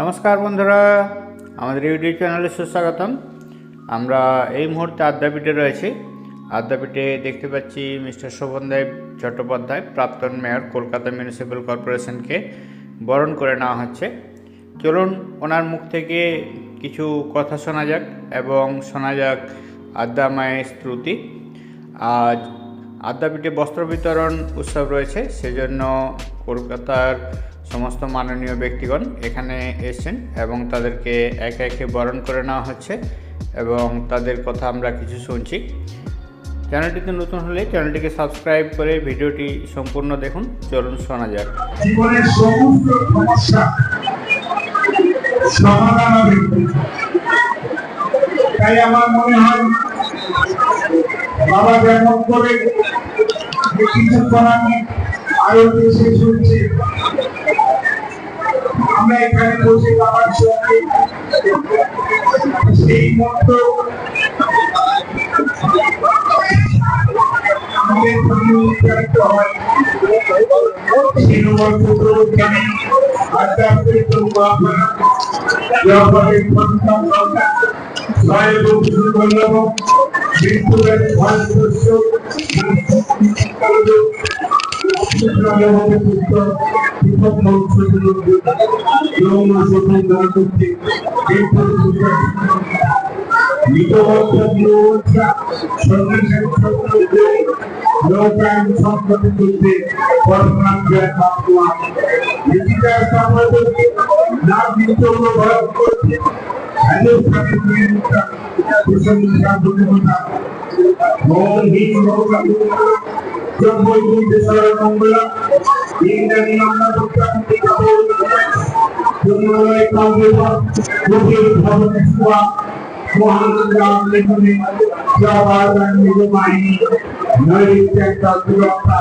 নমস্কার বন্ধুরা, আমাদের ইউটিউব চ্যানেলে সুস্বাগতম। আমরা এই মুহূর্তে আদ্যাপীঠে রয়েছি। আদ্যাপীঠে দেখতে পাচ্ছি মিস্টার শোভন দেব চট্টোপাধ্যায়, প্রাক্তন মেয়র কলকাতা মিউনিসিপ্যাল কর্পোরেশনকে বরণ করে নেওয়া হচ্ছে। চলুন ওনার মুখ থেকে কিছু কথা শোনা যাক এবং শোনা যাক আদ্যা মায়ের স্তুতি। আজ আদ্যাপীঠে বস্ত্র বিতরণ উৎসব রয়েছে, সেজন্য কলকাতার সমস্ত মাননীয় ব্যক্তিগণ এখানে এসেছেন এবং তাদেরকে একে একে বরণ করে নেওয়া হচ্ছে এবং তাদের কথা আমরা কিছু শুনছি। চ্যানেলটিতে নতুন হলে চ্যানেলটিকে সাবস্ক্রাইব করে ভিডিওটি সম্পূর্ণ দেখুন। চলুন শোনা যাক। তাই আমার মনে হয়, বাবা যেমন করে কিছু করার আরও দেশে চলছে। আমরা এখানে বসে বাবার সঙ্গে সেই মতো আমাদের জন্য উচ্চারিত হয়। শ্রীনগর পুত্রখানি আধ্যাত্মিক বাবা জগতে পঞ্চম কথা ছয় বছর বল্লভ মৃত্যুরের ভয় শস্য লোকায়ন সম্পত্তি করতে পরমাণ ব্যাপার নিজেদের সম্পত্তি না দিতে হলো ভয় করতে হ্যালো সাথে প্রশংসা বুদ্ধিমতা মৌলহীন জন্মই দেশের মঙ্গল ইন্দ্রাণী আমরা ভক্তি কাপড় জন্মলয় কালদেবা লোকের ভবনে সুয়া মহান লেখনে জবাব নিজ নৈরিত্যের সুরক্ষা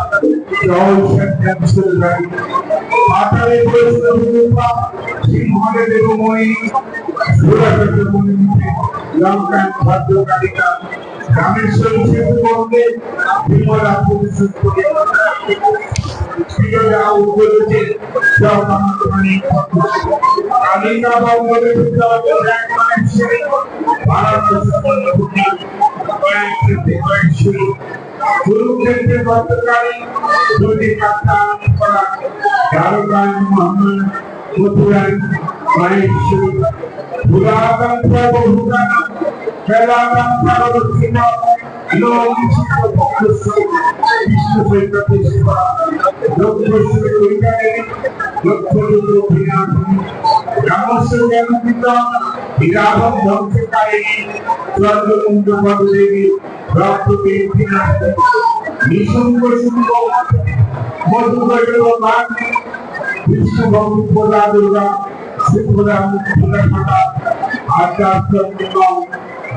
জয় সত্যম সুরগাই পাতালে বৈষ্ণব রূপা সিংহলে দেবময়ী সুরক্ষা লঙ্কা ভদ্রকালিকা সেতু বন্দে বিমলা পরিশোধ করে বিজয়া শুরু। কুরুক্ষেত্রে গতকালী দুটি কাত্তা করা। বহুগানা শুভ মধুগর মান বিষ্ণু ভক্তি দুর্গা শিবরা মুক্তিরা আচার্য নিগম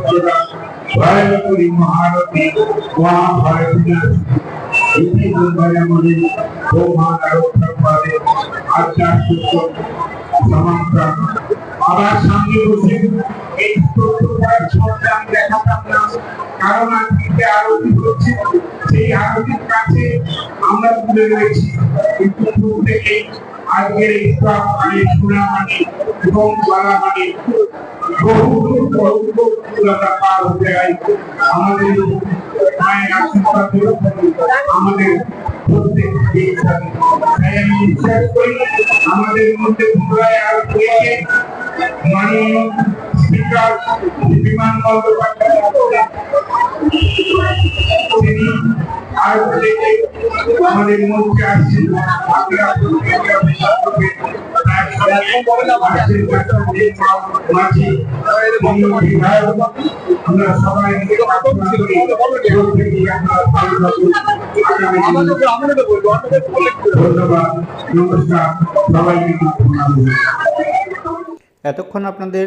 প্রদা ভয়করী মহারতী মহা ভয় বিনাশী ইতি দুর্গয়া কৌমা রক্ষা পাবে আধ্যাত্মিক সমান্তরাল আবার সামনে বসে এই তথ্যটার সরঞ্জাম দেখাতাম না কারণ আজকে আরতি হচ্ছে সেই আরতির কাছে আমরা তুলে রয়েছি থেকে আজকের এই সব মানে এবং গলা মানে বহু আমাদের মধ্যে পুনরায় আরও হয়েছে মাননীয় স্পিকার বিমান বন্দ্যোপাধ্যায়। নমস্কার সবাইকে এতক্ষণ আপনাদের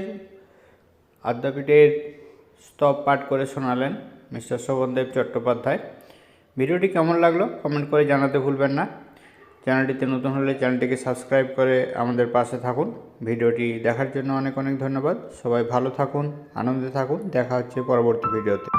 আদ্যাপীঠের স্তব পাঠ করে শোনালেন মিস্টার শোভনদেব চট্টোপাধ্যায়। ভিডিওটি কেমন লাগল কমেন্ট করে জানাতে ভুলবেন না। চ্যানেলটিতে নতুন হলে চ্যানেলটিকে সাবস্ক্রাইব করে আমাদের পাশে থাকুন। ভিডিওটি দেখার জন্য অনেক অনেক ধন্যবাদ। সবাই ভালো থাকুন, আনন্দে থাকুন। দেখা হচ্ছে পরবর্তী ভিডিওতে।